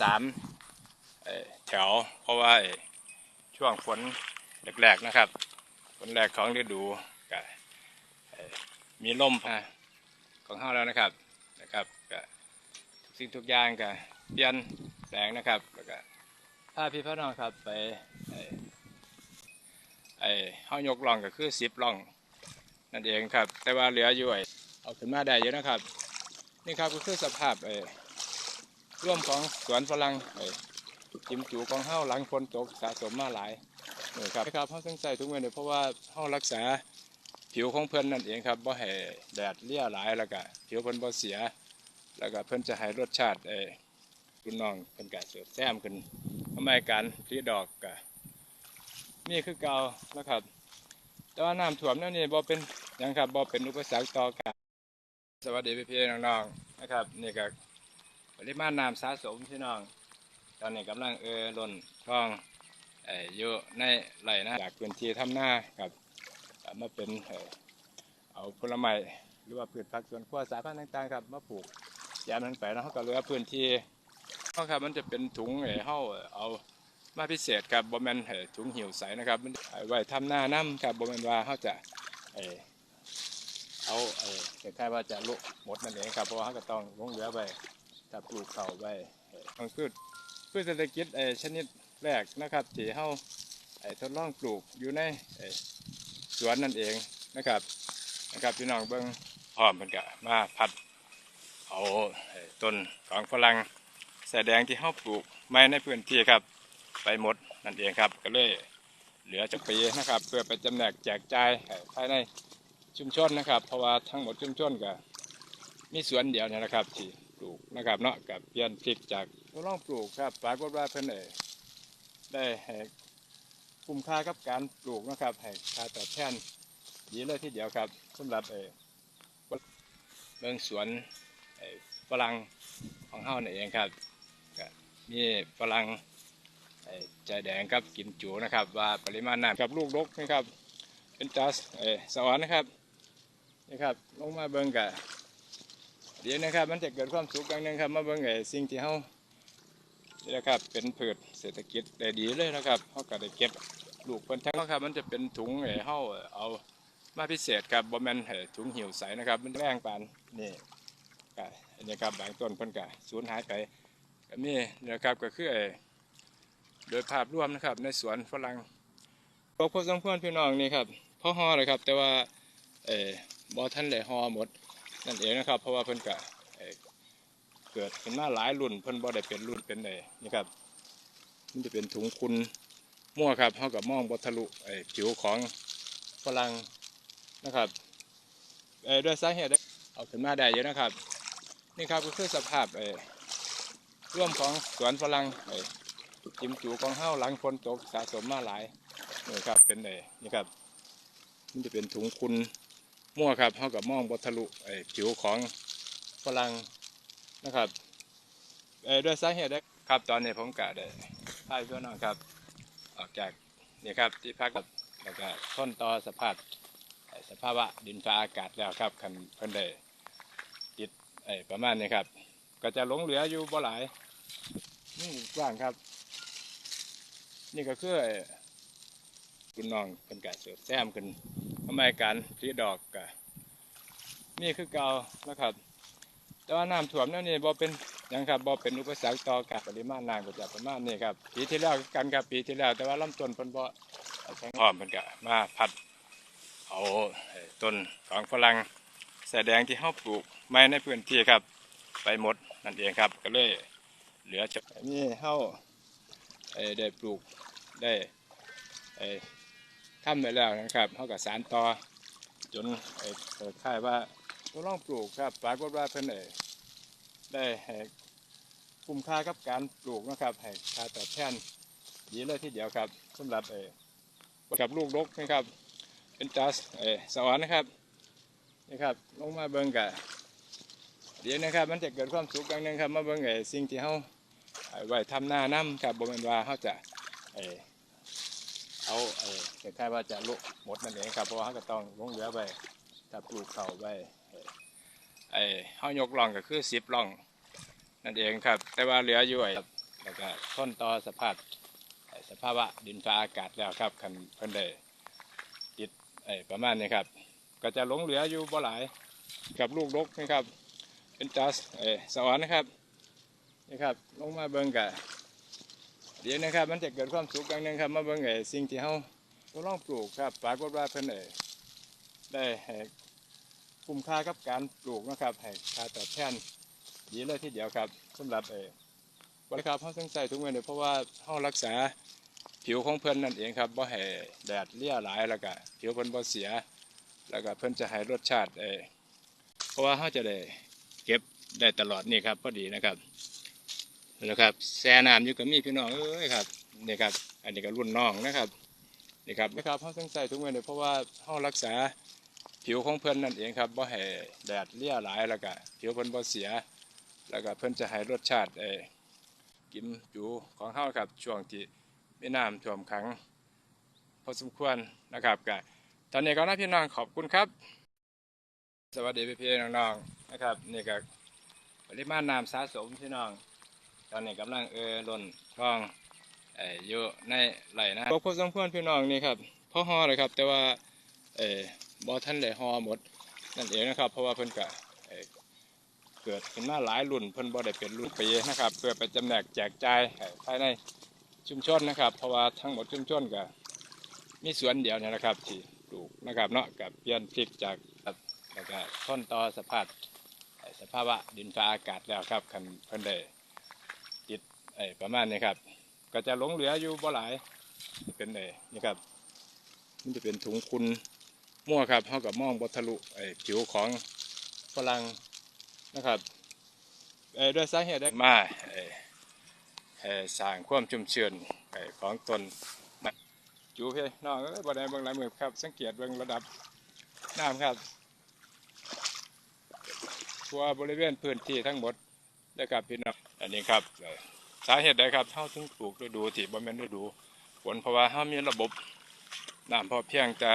สามแถว เพราะว่าช่วงฝนแรกๆนะครับฝนแรกของฤดูก็มีลมพาของเฮาแล้วนะครับนะครับก็ทุกสิ่งทุกอย่างก็เปลี่ยนแปลงนะครับแล้วก็พาพี่พ่อน้องครับไปไอ้ไอ้เฮายกล่องก็คือสิบล่องนั่นเองครับ แต่ว่าเหลืออยู่ไอ้เอาขึ้นมาได้เยอะนะครับ นี่ครับก็คือสภาพไอ้ ร่วมของสวนฝรั่งไอ้จิมจูของเฮาหลังฝนตกสะสมมาหลายนี่ครับครับเฮาต้องใส่ทุกเมื่อเนี่ยเพราะว่าเฮารักษาผิวของเพิ่อนนั่นเองครับบ่ให้แดดเลี่ยหลายแล้วก็ผิวเพิ่นบ่เสีย แล้วก็เพิ่อนจะให้รสชาติไอ้คุณน้องเพิ่นก็เสิร์ฟแซมขึ้นทำไมการผลิดอกก็นี่คือเก่านะครับ แต่ว่าน้ำท่วมนั่นนี่บ่เป็นยังครับบ่เป็นอุปสรรคต่อการสวัสดีพี่พี่ๆน้องๆนะครับนี่ก็ ปริมาณน้ำสะสมพี่น้อง ตอนนี้กำลังเออล้นคลองเออยู่ในไหลนะจากพื้นที่ทำหน้าครับมาเป็นเออเอาผลไม้หรือว่าพืชผักสวนครัวสายพันธุ์ต่างๆครับมาปลูกยามนั้นไปแล้วเขาก็เหลือพื้นที่เขาครับมันจะเป็นถุงเอ่อเขาเอามาพิเศษครับบ่แมนเออถุงหิวใสนะครับมันไว้ทำหน้าน้ำครับบ่แมนว่าเขาจะเออเอาเออคล้ายๆว่าจะลุกหมดนั่นเองครับเพราะว่าเขาก็ต้องลงเหลือไป ถ้าปลูกเขาไว้เอ่อมันพืชพืชเศรษฐกิจเอชนิดแรกนะครับที่เขาเอ่อทดลองปลูกอยู่ในเอ่อสวนนั่นเองนะครับนะครับพี่น้องเบิ้งพร้อมมันก็มาพัดเอาต้นของฝรั่งแสดงที่เขาปลูกไม่ในพื้นที่ครับ ไปหมดนั่นเองครับ ก็เลยเหลือจากปีนะครับ เพื่อไปจำแนกแจกจ่ายภายในชุมชนนะครับ เพราะว่าทั้งหมดชุมชนก็มีสวนเดียวเนี่ยนะครับที่ ปลูกนะครับเนาะกับเปลี่ยนพริกจากทดลองปลูกครับปรากฏว่าเพิ่นเอ่ยได้ให้คุ้มค่ากับการปลูกนะครับให้ค่าตอบแทนดีเลยทีเดียวครับสำหรับเอ่อเมืองสวนฝรั่งของเฮานี่เองครับก็มีฝรั่งใจแดงครับกินจูนะครับ ว่าปริมาณน้ำกับลูกดกนะครับเป็นจัสเอสวรรค์นะครับนี่ครับลงมาเบิ่งกะเดี๋ยวนะครับ มันจะเกิดความสุขอย่างหนึงครับมาเบิ่งไอ้สิ่งที่เฮานี่นะครับเป็นพืชเศรษฐกิจได้ดีเลยนะครับเฮาก็ได้เก็บลูกเพิ่นทั้งครับ มันจะเป็นถุงไอ้เฮาเอามาพิเศษครับบ่แมนไอ้ถุงหิวใสนะครับ มันแรงปานนี่ก็อันนี้ครับบางต้นเพิ่นก็สูญหายไปก็มีนะครับก็คือไอ้โดยภาพรวมนะครับ ในสวนฝรั่งก็พอสมควรพี่น้องนี่ครับพ่อฮอเลยครับ แต่ว่าเออบอท่านเลยฮอหมด นั่นเองนะครับ เพราะว่าเพิ่นกะเอ่อเกิดขึ้นมาหลายรุ่นเพิ่นบ่ได้เป็นรุ่นเป็นเอนี่ครับ มันจะเป็นถุงคุณมั่วครับเท่ากับมองบทะลุไอผิวของฝรั่งนะครับด้วยสาเหตุเอาขึ้นมาได้เยอะนะครับ นี่ครับก็คือสภาพเอ่อร่วมของสวนฝรั่งเอ่อจิมจูของเฮาหลังฝนตกสะสมมาหลายนี่ครับเป็นไอ้นี่ครับ มันจะเป็นถุงคุณ มั่วครับเท่ากับมองบทะลุไอ้ผิวของฝรั่งนะครับเออด้วยสาเหตุได้ครับตอนนี้ผมกะได้พายพี่น้องครับ ออกจากนี่ครับที่พักกับแล้วก็ทนต่อสภาพสภาวะดินฟ้าอากาศแล้วครับคันเพิ่นได้ติดไอ้ประมาณนี้ครับ ก็จะหลงเหลืออยู่บ่หลายนี่กว้างครับ นี่ก็คือไอ้คุณน้องเป็นกาเสิร์ฟแซมขึ้น ทำไมการผลิดอกกะนี่คือเก่านะครับ แต่ว่าน้ำท่วมนั่นนี่บ่เป็นยังครับบ่เป็นอุปสรรคต่อการปริมาณน้ำก็จะประมาณนี้ครับปีที่แล้วกันครับปีที่แล้ว แต่ว่าลำต้นเพิ่นบ่แข็งพร้อมเพิ่นก็มาพัดเอาต้นของฝรั่งแสดงที่เฮาปลูกไม้ในพื้นที่ครับ ไปหมดนั่นเองครับ ก็เลยเหลือจากนี่เฮาได้ปลูกได้เอ่อ ทำไปแล้วนะครับเขากับสารต่อจนเอ่อเปิดค่ายว่าทดลองปลูกครับปรากฏว่าเพิ่นเอ่อได้ให้คุ้มค่ากับการปลูกนะครับให้ค่าตอบแทนดีเลยทีเดียวครับสำหรับเอ่อกับลูกดกนะครับเป็นจัสเอสวรรค์นะครับนี่ครับลงมาเบิ่งกะเดี๋ยวนะครับ มันจะเกิดความสุขอย่างหนึงครับมาเบิ่งไอ้สิ่งที่เขาไว้ทำหน้าน้ำครับบ่แม่นว่าเขาจะเอ่อเอาเอ อคล้ายๆว่าจะลุกหมดนั่นเองครับเพราะว่าเขาก็ต้องลงเหลือไปถ้าปลูกเขาไว้เอ่อไอ้เขายกล่องก็คือสิบล่อง นั่นเองครับ แต่ว่าเหลืออยู่ไอ้แล้วก็ทนต่อสภาพสภาวะดินฟ้าอากาศแล้วครับคันเพิ่นได้ติดไอ้ประมาณนี้ครับ ก็จะหลงเหลืออยู่บ่หลายกับลูกลกนะครับเป็นจัสเอ้สวรรค์นะครับนี่ครับลงมาเบิ่งกะเดี๋ยวนะครับ มันจะเกิดความสุขอย่างหนึงครับ มาเบิ่งไอ้สิ่งที่เฮา ทดลองปลูกครับปรากฏว่าเพิ่นเอ้ได้ให้คุ้มค่ากับการปลูกนะครับให้ค่าตอบแทนดีเลยทีเดียวครับสำหรับเอ้บริการเฮาต้องใส่ทุกมื้อนี้เพราะว่าเฮารักษาผิวของเพิ่นนั่นเองครับบ่ให้แดดเลี่ยหลายแล้วก็ผิวเพิ่นบ่เสีย แล้วก็เพิ่นจะให้รสชาติเอ้เพราะว่าเฮาจะได้เก็บได้ตลอดนี่ครับพอดีนะครับแล้วครับแซ่น้ำอยู่กับมีพี่น้องเอ้ยครับนี่ครับ อันนี้ก็รุ่นน้องนะครับ นี่ครับนะครับเขาต้องใส่ทุกมื้อนี้เพราะว่าเขารักษาผิวของเพิ่อนนั่นเองครับบ่ให้แดดเลี่ยหลายแล้วก็ผิวเพิ่นบ่เสีย แล้วก็เพิ่อนจะให้รสชาติเออกินจูของเฮาครับช่วงที่ไมีน้ำท่วมขังพอสมควรนะครับก็ตอนนี้ก็นะพี่น้องขอบคุณครับ สวัสดีพี่พี่น้องๆนะครับนี่ก็ปริมาณน้ำสะสมพี่น้อง ตอนนี้กำลังเออล้นคลอง เอออยู่ในไหลนะพอสมควรพี่น้องนี่ครับพ่อฮอเลยครับ แต่ว่าเออบอท่านเลยฮอหมดนั่นเองนะครับ เพราะว่าเพิ่นกะเอ่อเกิดขึ้นมาหลายรุ่นเพิ่นบ่ได้เป็นรุ่นปีนะครับ เพื่อไปจำแนกแจกจ่ายให้ภายในชุมชนนะครับ เพราะว่าทั้งหมดชุมชนก็มีสวนเดียวเนี่ยนะครับที่ปลูกนะครับเนาะกับเปลี่ยนพลิกจากแล้วก็ทนต่อสภาพเอ่อสภาวะดินฟ้าอากาศแล้วครับคันเพิ่นได้ติดประมาณนี้ครับ ก็จะหลงเหลืออยู่บ่หลายเป็นไอ้นี่ครับมันจะเป็นถุงคุณมั่วครับเท่ากับมองบทะลุไอ้ผิวของฝรั่งนะครับเอ่อด้วยสาเหตุได้มาเอ่อเอ่อสร้างความชุ่มชื้นไอ้ของตนจูเพ่น้องเอ้ยบ่ได้เบิ่งหลายมือครับ สังเกตเบิ่งระดับน้ำครับทั่วบริเวณพื้นที่ทั้งหมดนะครับพี่น้องอันนี้ครับ สาเหตุใดครับเฮาถึงปลูกฤดูที่บ่แม่นฤดูฝนเพราะว่าเฮามีระบบน้ำพอเพียงจะ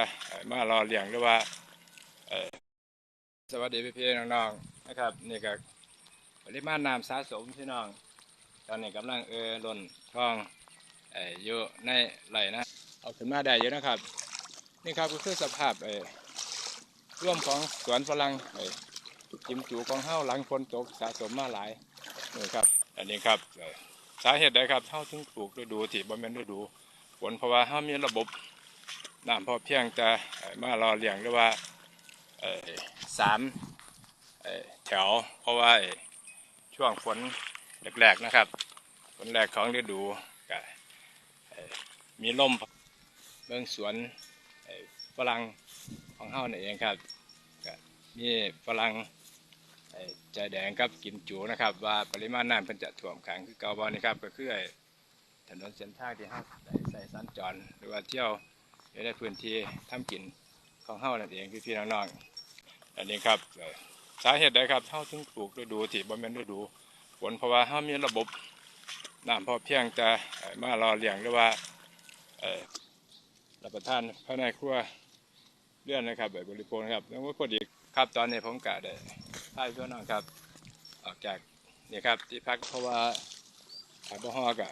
มารอเลี้ยงหรือว่าสวัสดีพี่ๆน้องๆนะครับนี่ก็ปริมาณน้ำสะสมพี่น้อง ตอนนี้กำลังเออล้นคลองเอ่ออยู่ในไหลนะเอาขึ้นมาได้เยอะนะครับ นี่ครับก็คือสภาพเออร่วมของสวนฝรั่งเอ่อจิมจูของเฮาหลังฝนตกสะสมมาหลายนี่ครับ อันนี้ครับ สาเหตุใดครับเฮาถึงปลูกฤดูที่บ่แม่นฤดูฝนเพราะว่าเฮามีระบบน้ำพอเพียงจะมารอเลี้ยงหรือว่าสามแถว เพราะว่าช่วงฝนแรกๆนะครับฝนแรกของฤดูก็เอ่อมีลมเบื้องสวนฝรั่งของเฮานี่นเองครับมีฝรั่ง ใจแดงกับกิมจูนะครับ ว่าปริมาณน้ำเพิ่นจะท่วมขังคือเก่าบ่นี่ครับก็คือถนนเส้นทางที่เฮาใส่สัญจรหรือว่าเที่ยวอยู่ในพื้นที่ทำกินของเฮานั่นเองพี่ๆน้องๆอันนี้ครับสาเหตุใดครับเฮาถึงปลูกฤดูที่บ่แม่นฤดูฝนเพราะว่าเฮามีระบบน้ำพอเพียงจะมารอเลี้ยงหรือว่ารับประทานภายในครัวเรือนนะครับบบบริโภคนะครับแล้วก็พอดี ครับตอนนี้ผมกะได้พาพี่น้องครับ ออกจากนี่ครับที่พักเพราะว่าอาบฮอกะ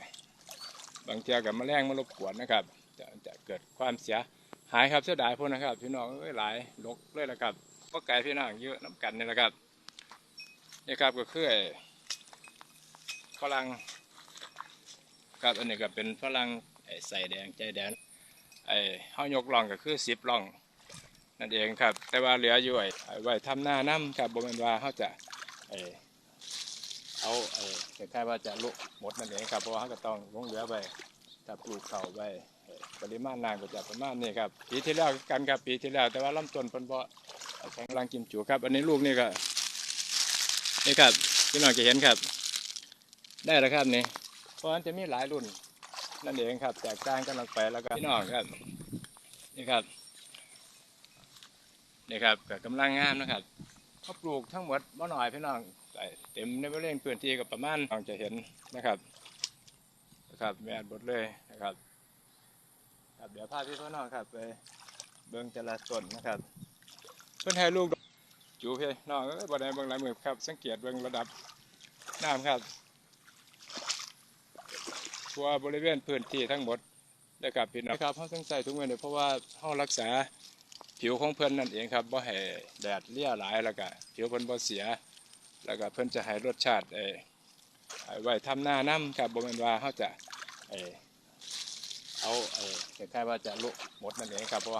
บางเทียกับแมลงมารบกวนนะครับ จะจะเกิดความเสียหายครับเสียดายพวกนะครับ พี่น้องเอ้ยหลายลกเลยละครับก็ไก่พี่น้องเยอะน้ำกันนี่แหละครับนี่ครับก็คือไอ้ฝรั่งครับอันนี้ก็เป็นฝรั่งใส่แดงใจแดงไอ้เฮายกล่องก็คือสิบล่อง นั่นเองครับ แต่ว่าเหลืออยู่ไอ้ไว้ทำหน้าน้ำครับบ่แมนว่าเขาจะเออเอาเออคล้ายๆว่าจะลุหมดนั่นเองครับเพราะว่าเขาก็ต้องลงเหลือไปถ้าปลูกเข่าไปปริมาณน้ำก็จะประมาณนี้ครับปีที่แล้วกันครับปีที่แล้ว แต่ว่าลำต้นเพิ่นบ่แข็งแรงกิมจูครับ อันนี้ลูกนี่ก็นี่ครับพี่น้องจะเห็นครับ ได้แล้วครับนี่เพราะฉะนั้นจะมีหลายรุ่นนั่นเองครับแตกต่างกันออกไปแล้วก็พี่น้องครับนี่ครับ นี่ครับก็กำลังงามนะครับเขาปลูกทั้งหมดบ่หน่อยพี่น้องเต็มในบริเวณพื้นที่ก็ประมาณน้องจะเห็นนะครับนะครับแม่บดเลยนะครับครับเดี๋ยวพาพี่พ่อน้องครับไปเบิ่งแต่ละต้นนะครับ เพิ่อนให้ลูกจูพี่น้องเอ้ยบ่ได้เบิ่งหลายมือครับ สังเกตเบิ่งระดับน้ำครับทั่วบริเวณพื้นที่ทั้งหมดนะครับพี่น้องครับเฮาต้องใส่ถุงมือเนี่ยเพราะว่าเฮารักษา ผิวของเพื่อนนั่นเองครับบ่ให้แดดเลี่ยหลายแล้วก็ผิวเพื่อนบ่เสีย แล้วก็เพื่อนจะให้รสชาติเอ่อเอาไว้ทำหน้าน้ำครับบ่แม่นว่าเขาจะเอเอาเอ่อคล้ายๆว่าจะลุหมดนั่นเองครับเพราะว่า